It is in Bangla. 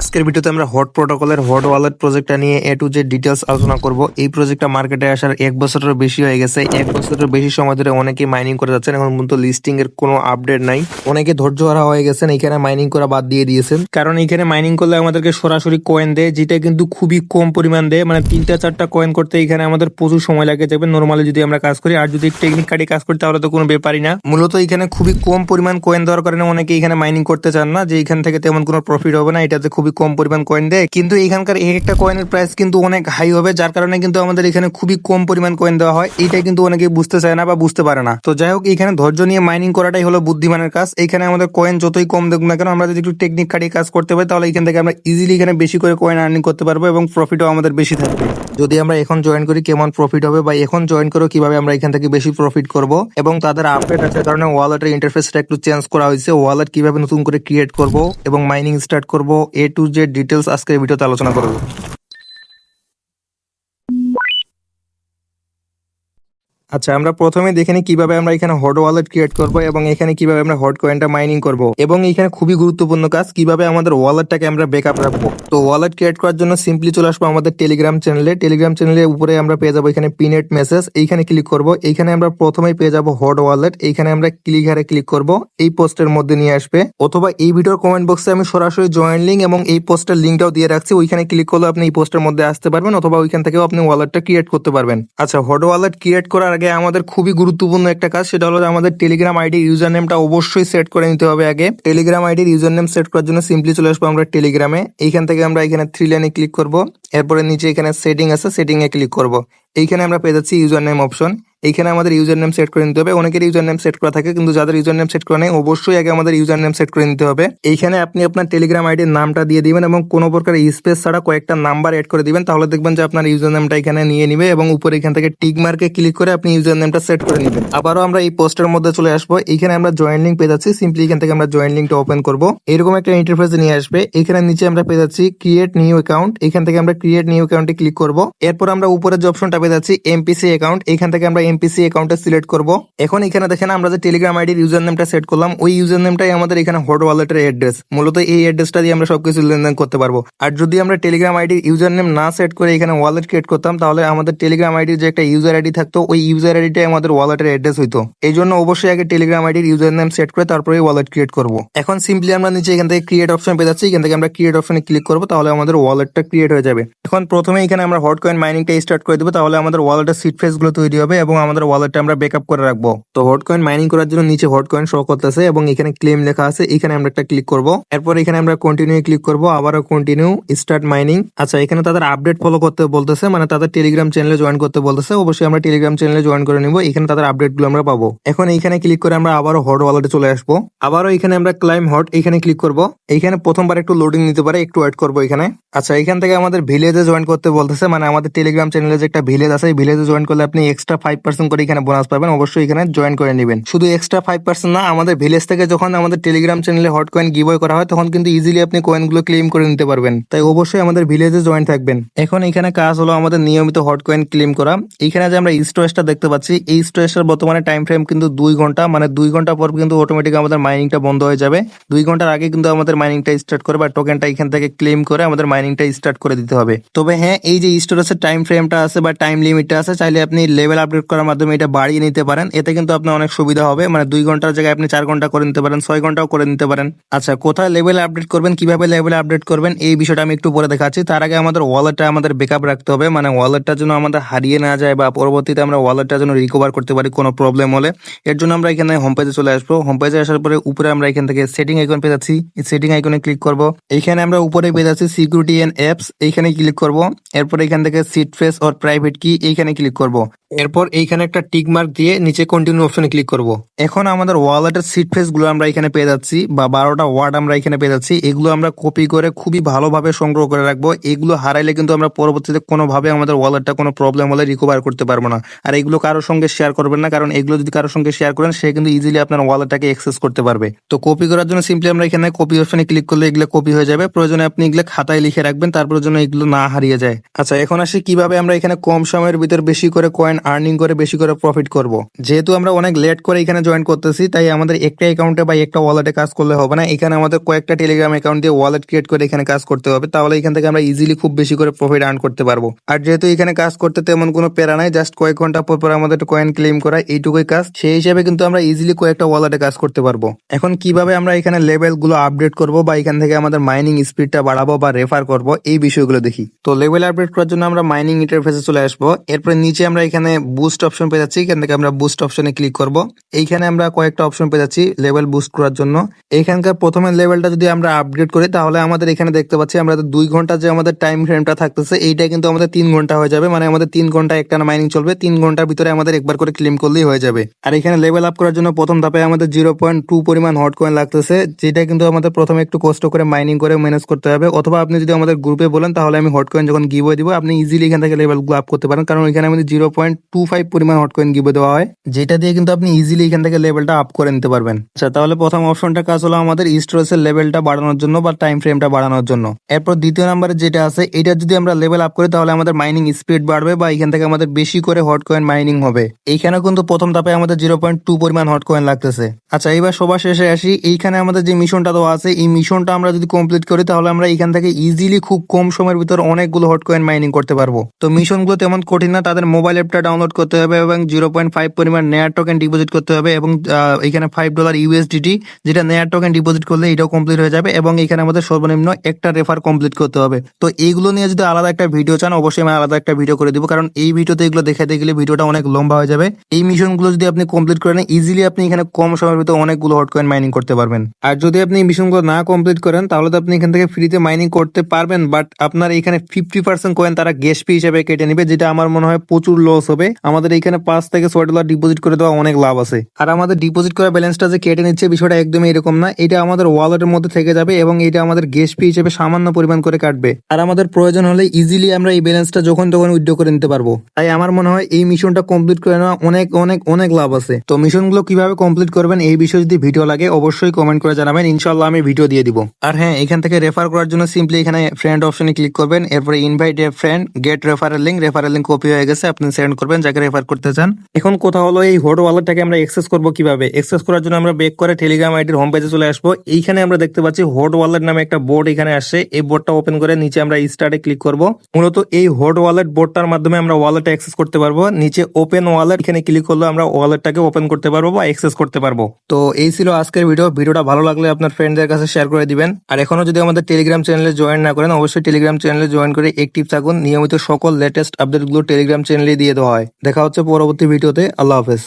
আজকের ভিডিওতে আমরা হট প্রোটোকলের, হট ওয়ালেট প্রজেক্টটা নিয়ে এ টু জেড ডিটেলস আলোচনা করব। এই প্রজেক্টটা মার্কেটে আসার এক বছরের বেশি হয়ে গেছে। এক বছরের বেশি সময় ধরে অনেকেই মাইনিং করে যাচ্ছেন। এখন পর্যন্ত লিস্টিং এর কোনো আপডেট নাই। অনেকে ধৈর্য হারা হয়ে গেছেন। এখানে মাইনিং করা বাদ দিয়ে দিয়েছেন। কারণ এখানে মাইনিং করলে আমাদেরকে সরাসরি কয়েন দেয়, যেটা কিন্তু খুবই কম পরিমাণ দেয়। মানে তিনটা, চারটা কয়েন করতে এখানে আমাদের প্রচুর সময় লাগে। যাবে নর্মালি যদি আমরা কাজ করি, আর যদি টেকনিক কাটি কাজ করি, তাহলে তো কোনো ব্যাপারই না। মূলত এখানে খুবই কম পরিমাণ কয়েন দেওয়ার কারণে অনেকে এখানে মাইনিং করতে চান না, যে এখান থেকে তেমন কোনো প্রফিট হবে না। এটাতে খুবই কম পরিমাণ কয়েন দেয়। কিন্তু এখানকার এক একটা কয়েনের প্রাইস কিন্তু অনেক হাই হবে, যার কারণে কিন্তু আমাদের এখানে খুবই কম পরিমাণ কয়েন দেওয়া হয়। এইটা কিন্তু অনেকে বুঝতে চায় না বা বুঝতে পারে না। তো যাই হোক এখানে ধৈর্য নিয়ে মাইনিং করাটাই হলো বুদ্ধিমানের কাজ। এখানে আমাদের কয়েন যতই কম দেখুন না কেন, আমরা যদি একটু টেকনিক খাটিয়ে কাজ করতে পারি, তাহলে এখান থেকে আমরা ইজিলি এখানে বেশি করে কয়েন আর্নিং করতে পারব এবং প্রফিটও আমাদের বেশি থাকবে। যদি আমরা এখন জয়েন করি, কেমন প্রফিট হবে বা এখন জয়েন করো, কীভাবে আমরা এখান থেকে বেশি প্রফিট করব? এবং তাদের আপডেট আছে কারণে ওয়ালেটের ইন্টারফেসটা একটু চেঞ্জ করা হয়েছে। ওয়ালেট কীভাবে নতুন করে ক্রিয়েট করব এবং মাইনিং স্টার্ট করব এ টু জেড ডিটেলস আজকে ভিডিওতে আলোচনা করব। আচ্ছা আমরা প্রথমে দেখে নিই কীভাবে আমরা এখানে হট ওয়ালেট ক্রিয়েট করব এবং এখানে কীভাবে আমরা হট কয়েনটা মাইনিং করব। এবং এখানে খুবই গুরুত্বপূর্ণ কাজ, কীভাবে আমাদের ওয়ালেটটাকে আমরা ব্যাকআপ রাখব। তো ওয়ালেট ক্রিয়েট করার জন্য সিম্পলি চলে আসব আমাদের টেলিগ্রাম চ্যানেলে টেলিগ্রাম চ্যানেলের উপরে আমরা পেয়ে যাব এখানে পিনেট মেসেজ এইখানে ক্লিক করব। এইখানে আমরা প্রথমেই পেয়ে যাব হট ওয়ালেট এইখানে আমরা ক্লিক হারে ক্লিক করব। এই পোস্টের মধ্যে নিয়ে আসবে। অথবা এই ভিডিওর কমেন্ট বক্সে আমি সরাসরি জয়েন লিঙ্ক এবং এই পোস্টের লিঙ্কটাও দিয়ে রাখছি। ওইখানে ক্লিক করলে আপনি এই পোস্টের মধ্যে আসতে পারবেন অথবা ওইখান থেকেও আপনি ওয়ালেটটা ক্রিয়েট করতে পারবেন। আচ্ছা হট ওয়ালেট ক্রিয়েট করার আগে আমাদের খুবই গুরুত্বপূর্ণ একটা কাজ, সেটা হলো আমাদের টেলিগ্রাম আইডি ইউজার নেমটা অবশ্যই সেট করে নিতে হবে আগে। টেলিগ্রাম আইডির ইউজার নেম সেট করার জন্য সিম্পলি চলে আসব আমরা টেলিগ্রামে এখান থেকে আমরা এখানে থ্রি লাইনে ক্লিক করব। এরপরে নিচে এখানে সেটিং আছে সেটিং এ ক্লিক করব। এইখানে আমরা পেয়ে যাচ্ছি ইউজার নেম অপশন এইখানে আমাদের ইউজার নেম সেট করে নিতে হবে। অনেকের ইউজার নেম সেট করা থাকে, কিন্তু যাদের ইউজার নেম সেট করা নেই, অবশ্যই আগে আমাদের ইউজার নেম সেট করে নিতে হবে। এইখানে আপনি আপনার টেলিগ্রাম আইডির নামটা দিয়ে দিবেন এবং কোনো প্রকার স্পেস ছাড়া কয়েকটা নাম্বার এড করে দিবেন। তাহলে দেখবেন যে আপনার ইউজার নেমটা এখানে নিয়ে নিবে এবং উপরে এখান থেকে টিক মার্কে ক্লিক করে আপনি ইউজার নেমটা সেট করে নেবেন। আবারও আমরা এই পোস্টের মধ্যে চলে আসব। এইখানে আমরা জয়েন লিঙ্ক পেয়ে যাচ্ছি। সিম্পলি এখান থেকে আমরা জয়েন লিঙ্কটা ওপেন করব। এরকম একটা ইন্টারফেস নিয়ে আসবে। এখানে নিচে আমরা পেয়ে যাচ্ছি ক্রিয়েট নিউ অ্যাকাউন্ট এখান থেকে আমরা ক্রিয়েট নিউ অ্যাকাউন্টে ক্লিক করব। এরপর আমরা উপরে যে অপশনটা পেয়ে যাচ্ছি এমপিসি অ্যাকাউন্ট এখান থেকে আমরা এমপিসি অ্যাকাউন্টে সিলেক্ট করব। এখন এখানে দেখেন আমরা যে টেলিগ্রাম আইডির ইউজার নেমটা সেট করলাম, ওই ইউজার নেমটাই আমাদের এখানে হট ওয়ালেটের অ্যাড্রেস মূলত এই অ্যাড্রেসটা দিয়ে আমরা সবকিছু লেনদেন করতে পারব। আর যদি আমরা টেলিগ্রাম আইডির ইউজার নেম না সেট করে এখানে ওয়ালেট ক্রিয়েট করতাম, তাহলে আমাদের টেলিগ্রাম আইডির যে একটা ইউজার আইডি থাকতো, ওই ইউজার আইডিটাই আমাদের ওয়ালেটের অ্যাড্রেস হইতো। এই জন্য অবশ্যই আগে টেলিগ্রাম আইডির ইউজার নেম সেট করে তারপরে ওয়ালেট ক্রিয়েট করব। এখন সিম্পলি আমরা নিচে এখান থেকে ক্রিয়েট অপশন পেয়ে যাচ্ছি। এখান থেকে আমরা ক্রিয়েট অপশনে ক্লিক করব, তাহলে আমাদের ওয়ালেটটা ক্রিয়েট হয়ে যাবে। এখন প্রথমে এখানে আমরা হট কয়েন মাইনিংটা স্টার্ট করে দেবো, তাহলে আমাদের ওয়ালেটের সিট ফেসগুলো তৈরি হবে এবং আমাদের ওয়ালেটটা আমরা ব্যাকআপ করে রাখব। তো হট কয়েন মাইনিং করার জন্য নিচে হট কয়েন শো করতেছে এবং এখানে ক্লেম লেখা আছে, এখানে আমরা একটা ক্লিক করব। এরপর এখানে আমরা কন্টিনিউ ক্লিক করব, আবারও কন্টিনিউ স্টার্ট মাইনিং আচ্ছা এখানে তাদের আপডেট ফলো করতে বলতেছে মানে তাদের টেলিগ্রাম চ্যানেলে জয়েন করতে বলতেছে। অবশ্যই আমরা টেলিগ্রাম চ্যানেলে জয়েন করে নিব, এখানে তাদের আপডেটগুলো আমরা পাবো। এখন এইখানে ক্লিক করে আমরা আবারও হট ওয়ালেটে চলে আসব। আবারও এখানে আমরা ক্লাইম হট এখানে ক্লিক করব। এইখানে প্রথমবার একটু লোডিং নিতে পারে, একটু ওয়েট করব এখানে। আচ্ছা এখান থেকে আমাদের ভিলেজে জয়েন করতে বলতেছে মানে আমাদের টেলিগ্রাম চ্যানেলে যে একটা ভিলেজ আছে, এই ভিলেজে জয়েন করলে আপনি এক্সট্রা ফাইভ পার্সেন্ট করে এখানে বোনাস পাবেন। অবশ্যই এখানে জয়েন করে নেবেন। শুধু এক্সট্রা ফাইভ পার্সেন্ট না, আমাদের ভিলেজ থেকে যখন আমাদের টেলিগ্রাম চ্যানেলে হট কয়েন গিভওয়ে করা হয়, তখন কিন্তু ইজিলি আপনি কয়েনগুলো ক্লেম করে নিতে পারবেন। তাই অবশ্যই আমাদের ভিলেজে জয়েন থাকবেন। এখন এখানে কাজ হলো আমাদের নিয়মিত হট কয়েন ক্লেম করা। এখানে যে আমরা স্টোরেজটা দেখতে পাচ্ছি, এই স্টোরেজটার বর্তমানে টাইম ফ্রেম কিন্তু দুই ঘণ্টা মানে দুই ঘণ্টা পর কিন্তু অটোমেটিক আমাদের মাইনিংটা বন্ধ হয়ে যাবে। দুই ঘণ্টার আগে কিন্তু আমাদের মাইনিংটা স্টার্ট করে বা টোকেনটা এখান থেকে ক্লেম করে আমাদের মাইনিংটা স্টার্ট করে দিতে হবে। তবে হ্যাঁ এই যে স্টোরেজের টাইম ফ্রেমটা আছে বা টাইম লিমিটটা আছে, চাইলে আপনি লেভেল আপডেট করার মাধ্যমে এটা বাড়িয়ে নিতে পারেন। এতে কিন্তু আপনার অনেক সুবিধা হবে। মানে দুই ঘণ্টার জায়গায় আপনি চার ঘণ্টা করে নিতে পারেন, ছয় ঘন্টাও করে নিতে পারেন। আচ্ছা কোথায় লেভেল আপডেট করবেন, কীভাবে লেভেল আপডেট করবেন, এই বিষয়টা আমি একটু পরে দেখাচ্ছি। তার আগে আমাদের ওয়ালেটটা আমাদের ব্যাকআপ রাখতে হবে। মানে ওয়ালেটটা যেন আমাদের হারিয়ে না যায় বা পরবর্তীতে আমরা ওয়ালেটটা যেন রিকভার করতে পারি কোনো প্রবলেম হলে। এর জন্য আমরা এখানে হোম পেজে চলে আসব। হোম পেজে আসার পরে উপরে আমরা এখান থেকে সেটিং আইকন পেয়ে যাচ্ছি। সেটিং আইকনে ক্লিক করব। এইখানে আমরা উপরে পেয়ে যাচ্ছি সিকিউরিটি এন্ড অ্যাপস এইখানে ক্লিক করব। এরপর এখান থেকে সিট ফেস অর প্রাইভেট কি এইখানে ক্লিক করব? এরপর এইখানে একটা টিক মার্ক দিয়ে নিচে কন্টিনিউ অপশনে ক্লিক করব। এখন আমাদের ওয়ালেটের সিট ফেসগুলো আমরা এখানে পেয়ে যাচ্ছি, বা বারোটা ওয়ার্ড আমরা এখানে পেয়ে যাচ্ছি, এগুলো আমরা কপি করে খুবই ভালোভাবে সংগ্রহ করে রাখব। এগুলো হারাইলে কিন্তু আমরা পরবর্তীতে কোনোভাবে আমাদের ওয়ালেটটা কোনো প্রবলেম হলে রিকভার করতে পারব না। আর এগুলো কারোর সঙ্গে শেয়ার করবেন না, কারণ এগুলো যদি কারোর সঙ্গে শেয়ার করেন, সে কিন্তু ইজিলি আপনার ওয়ালেটটাকে অ্যাক্সেস করতে পারবে। তো কপি করার জন্য সিম্পলি আমরা এখানে কপি অপশনে ক্লিক করলে এগুলো কপি হয়ে যাবে। প্রয়োজনে আপনি এগুলো খাতায় লিখে রাখবেন তারপর জন্য এগুলো না হারিয়ে যায়। আচ্ছা এখন আসি কীভাবে আমরা এখানে কম সময়ের ভিতর বেশি করে কয়েন আর্নিং করে বেশি করে প্রফিট করব। যেহেতু আমরা অনেক লেট করে এখানে জয়েন করতেছি, তাই আমাদের একটা অ্যাকাউন্টে বা একটা ওয়ালেটে কাজ করলে হবে না। এখানে আমাদের কয়েকটা টেলিগ্রাম অ্যাকাউন্ট দিয়ে ওয়ালেট ক্রিয়েট করে এখানে কাজ করতে হবে, তাহলে এখান থেকে আমরা ইজিলি খুব বেশি করে প্রফিট আর্ন করতে পারব। আর যেহেতু এখানে কাজ করতে তেমন কোনো প্যারা নাই জাস্ট কয়েক ঘণ্টা পর পর আমাদের কয়েন ক্লেম করা, এইটুকুই কাজ। সেই হিসাবে কিন্তু আমরা ইজিলি কয়েকটা ওয়ালেটে কাজ করতে পারব। এখন কীভাবে আমরা এখানে লেভেলগুলো আপডেট করব বা এখান থেকে আমাদের মাইনিং স্পিডটা বাড়াবো বা রেফার করব, এই বিষয়গুলো দেখি। তো লেভেল আপডেট করার জন্য আমরা মাইনিং ইন্টারফেসে চলে আসব। এরপরে নিচে আমরা এখানে বুস্ট অপশন পেয়ে যাচ্ছি। এখান থেকে আমরা বুস্ট অপশনে ক্লিক করব। এইখানে আমরা কয়েকটা অপশন পেয়ে যাচ্ছি লেভেল বুস্ট করার জন্য। এখানকার প্রথমে লেভেলটা যদি আমরা আপডেট করি, তাহলে আমাদের এখানে দেখতে পাচ্ছি আমরা দুই ঘণ্টা যে আমাদের টাইম ফ্রেমটা থাকতেছে এইটা কিন্তু আমাদের তিন ঘণ্টা হয়ে যাবে। মানে আমাদের তিন ঘণ্টা একটা মাইনিং চলবে। তিন ঘণ্টার ভিতরে আমাদের একবার করে ক্লেম করলেই হয়ে যাবে। আর এখানে লেভেল আপ করার জন্য প্রথম ধাপে আমাদের জিরো পয়েন্ট টু পরিমাণ হট কয়েন লাগতেছে, যেটা কিন্তু আমাদের প্রথমে একটু কষ্ট করে মাইনিং করে ম্যানেজ করতে হবে। অথবা আপনি যদি আমাদের গ্রুপে বলেন, তাহলে আমি হট কয়েন যখন গিভ দিব, আপনি ইজিলি এখান থেকে লেভেলগুলো আপ করতে পারেন, কারণ এখানে আমাদের জিরো পয়েন্ট টু ফাইভ পরিমাণ হট কয়েন গিভ দেওয়া হয়, যেটা দিয়ে কিন্তু আপনি ইজিলি এখান থেকে লেভেলটা আপ করে নিতে পারবেন। আচ্ছা তাহলে প্রথম অপশনটা কাজ হলো আমাদের স্টোরেজের লেভেলটা বাড়ানোর জন্য বা টাইম ফ্রেমটা বাড়ানোর জন্য। এরপর দ্বিতীয় নাম্বারে যেটা আছে, এটা যদি আমরা লেভেল আপ করি, তাহলে আমাদের মাইনিং স্পিড বাড়বে বা এখান থেকে আমাদের বেশি করে হট কয়েন মাইনিং হবে। এইখানে কিন্তু প্রথম ধাপে আমাদের জিরো পয়েন্ট টু পরিমাণ হট কয়েন লাগতেছে। আচ্ছা এবার সবার শেষে আসি। এইখানে আমাদের যে মিশনটা দেওয়া আছে, এই মিশনটা আমরা যদি কমপ্লিট করি, তাহলে আমরা এখান থেকে ইজিলি খুব কম সময়ের ভিতর অনেকগুলো হট কয়েন মাইনিং করতে পারব। তো মিশনগুলো তেমন কঠিন না, তাদের মোবাইল অ্যাপটা ডাউনলোড করতে হবে এবং জিরো পয়েন্ট ফাইভ পরিমাণ নেয়ার টোকেন ডিপোজিট করতে হবে এবং এখানে ফাইভ ডলার ইউএসডিটি যেটা নেয়ার টোকেন ডিপোজিট করলে এটাও কমপ্লিট হয়ে যাবে এবং এখানে আমাদের সর্বনিম্ন একটা রেফার কমপ্লিট করতে হবে। তো এইগুলো নিয়ে যদি আলাদা একটা ভিডিও চান, অবশ্যই আমি আলাদা একটা ভিডিও করে দিব, কারণ এই ভিডিওতে এগুলো দেখাতে গেলে ভিডিওটা অনেক লম্বা হয়ে যাবে। এই মিশনগুলো যদি আপনি কমপ্লিট করেন ইজিলি আপনি এখানে কম সময়ের ভিতরে অনেকগুলো হট কয়েন মাইনিং করতে পারবেন। আর যদি আপনি এই মিশনগুলো না কমপ্লিট করেন, তাহলে তো আপনি এখান থেকে ফ্রিতে মাইনিং করতে পারবেন বাট আপনার এখানে ফিফটি পার্সেন্ট কয়েন তারা গ্যাস ফি হিসেবে কেটে নেবে যেটা আমার মনে হয় প্রচুর লস হবে। আমাদের এখানে পাঁচ থেকে ছয় ডলার ডিপোজিট করে দেওয়া অনেক লাভ আছে। আর আমাদের ডিপোজিট করা ব্যালেন্সটা যে কেটে নিচ্ছে বিষয়টা একদমই এরকম না। এটা আমাদের ওয়ালেটের মধ্যে থেকে যাবে এবং এটা আমাদের গ্যাস ফি হিসেবে সামান্য পরিমাণ করে কাটবে। আর আমাদের প্রয়োজন হলে ইজিলি আমরা এই ব্যালেন্সটা যখন তখন উইথড্র করে নিতে পারব। তাই আমার মনে হয় এই মিশনটা কমপ্লিট করে নেওয়া অনেক অনেক অনেক লাভ আছে। তো মিশনগুলো কীভাবে কমপ্লিট করবেন এই বিষয়ে যদি ভিডিও লাগে, অবশ্যই কমেন্ট করে জানাবেন। ইনশাল্লাহ আমি ভিডিও দিয়ে দিব। আর হ্যাঁ এখান থেকে রেফার করার জন্য সিম্পলি এখানে ফ্রেন্ড অপশনে ক্লিক করবেন। এরপরে invite a friend get referral link referral link copy হয়ে গেছে, আপনি সেন্ড করবেন, যাকে রেফার করতে চান। এখন কথা হলো এই হোট ওয়ালেটটাকে আমরা এক্সেস করব কীভাবে? এক্সেস করার জন্য আমরা বেক করে টেলিগ্রাম আইডির হোম পেজে চলে আসব। এইখানে আমরা দেখতে পাচ্ছি হোট ওয়ালেট নামে একটা বোর্ড এখানে আসছে। এই বোর্ডটা ওপেন করে নিচে আমরা স্টার্টে ক্লিক করব। মূলত এই হোট ওয়ালেট বোর্ডটার মাধ্যমে আমরা ওয়ালেটে অ্যাক্সেস করতে পারব। নিচে ওপেন ওয়ালেট এখানে ক্লিক করলে আমরা ওয়ালেটটাকে ওপেন করতে পারব বা অ্যাক্সেস করতে পারব। তো এই ছিল আজকের ভিডিও ভিডিওটা ভালো লাগলে আপনার ফ্রেন্ডদের কাছে শেয়ার করে দিবেন। আর এখনও যদি আমাদের টেলিগ্রাম চ্যানেলে জয়েন না করেন, অবশ্যই টেলিগ্রাম চ্যানেলে জয়েন করে অ্যাক্টিভ থাকুন। নিয়মিত সকল লেটেস্ট আপডেটগুলো টেলিগ্রাম চ্যানেলে দিয়ে দেওয়া হয় দেখা হচ্ছে পরবর্তী ভিডিওতে আল্লাহ হাফেজ